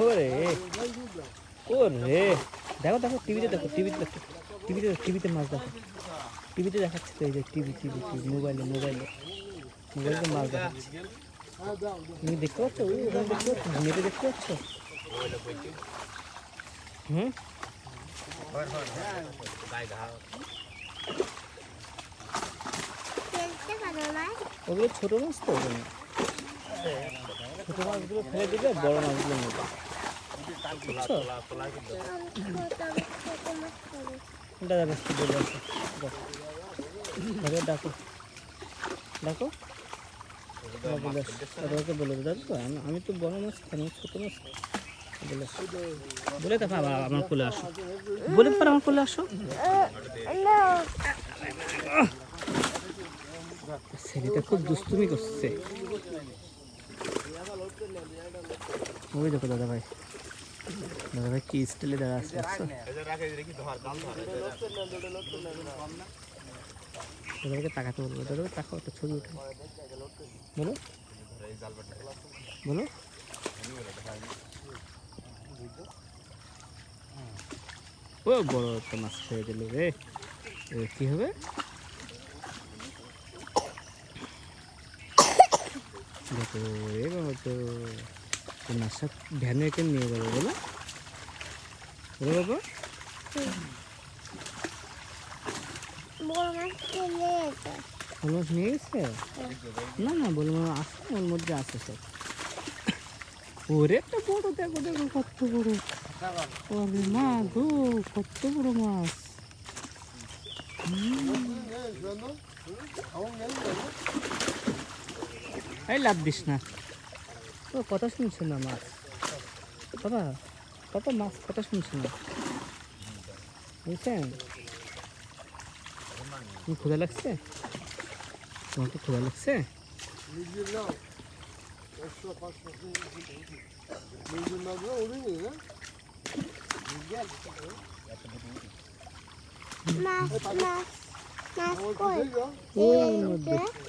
Ore. ও রে দেখো দেখো টিভিতে দেখো টিভিতে দেখো টিভিতে টিভিতে মাছ দেখো। টিভিতে দেখাচ্ছে তো এই যে টিভি টিভি টিভি মোবাইলে মোবাইলে মোবাইলে মাছ দেখাচ্ছে তুমি দেখতে পাচ্ছ? ওই ওখানে দেখতে পাচ্ছ? নেটে দেখতে পাচ্ছ? হুম? ওগুলো ছোটো মাছ তো ওগুলো ছোটো মাছগুলো ফেলে দিলে বড় মাছগুলো নেবে। ডাকো। ডাকো। ওরা বলে বলে তো আমি- তো বড় মাছ খাই ছোটো মাছ। বলে বলে তারপর আবার আমার কোলে আসো। বলে পর আমার কোলে আসো। ছেলেটা খুব দুষ্টুমি করছে। ওই দেখো, দাদা ভাই। দাদা ভাই কি স্টাইলে দাদা আছে দেখছ দাদাকে তাকাতে বলব। দাদাকে তাকাও একটা ছবি উঠে। বলো। বলো। ও বড় একটা মাছ ছেড়ে দিল রে। এ কি হবে? দেখো রে বাবা তো। মাছটা ভ্যানে একে নিয়ে যাব বলো। বলো বাবা। বড় মাছ নিয়ে গেছে? না না বল মাছ আছে ওর মধ্যে আছে সব। ওরে একটা বড় দেখো দেখো কত বড়। ওরে মা গো কত বড় মাছ। এই লাভ দিস না। ও কথা শুনছে না মাছ বাবা বাবা মাছ কথা শুনছে না। বুঝছেন? ক্ষুধা লাগছে? তোমার কি ক্ষুধা লাগছে?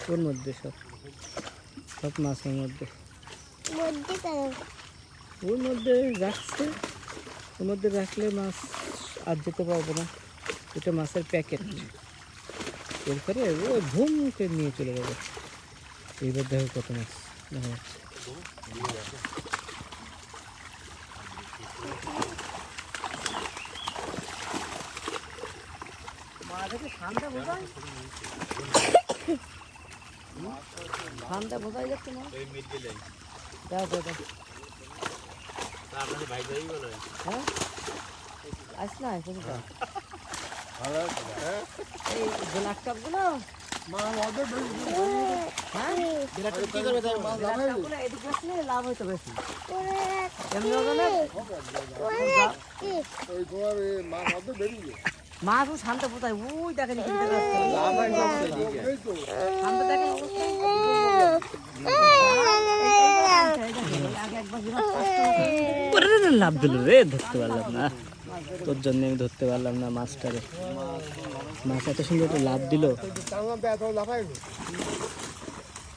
ওর মধ্যে সব। সব মাছের মধ্যে। ওর মধ্যে রাখছে। ওর মধ্যে রাখলে মাছ আর যেতে পারবে না। এটা মাছের প্যাকেট। এরপরে ও ভুম করে নিয়ে চলে যাবে। এইবার দেখো কত মাছ দেখা যাচ্ছে। ঠান্ডা বোঝাই যাচ্ছে না। দাও দাও দাও। হ্যাঁ? আস না কোনটা এই কাপগুলো হ্যাঁ। লাভ হইতো বেশি মাছ ও শান্ত কোথায়? ওই দেখেন শান্ত দেখেন লাভ দিল রে ধরতে পারলাম না। তোর জন্য আমি ধরতে পারলাম না মাছটারে। মাছ এত সুন্দর একটা লাভ দিল।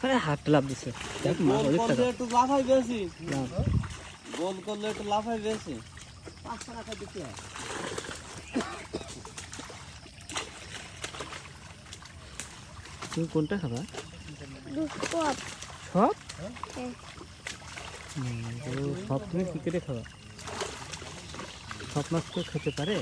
আরে হাতটা লাভ দিছে। দেখ মাছ অনেক টাকা একটু লাফাই বেশি। লাভ গোল করলে একটু লাফাই বেশি। তুমি কোনটা খাবা? সব? তো সব তুমি কি করে খাওয়া সব মাছ তো খেতে পারে।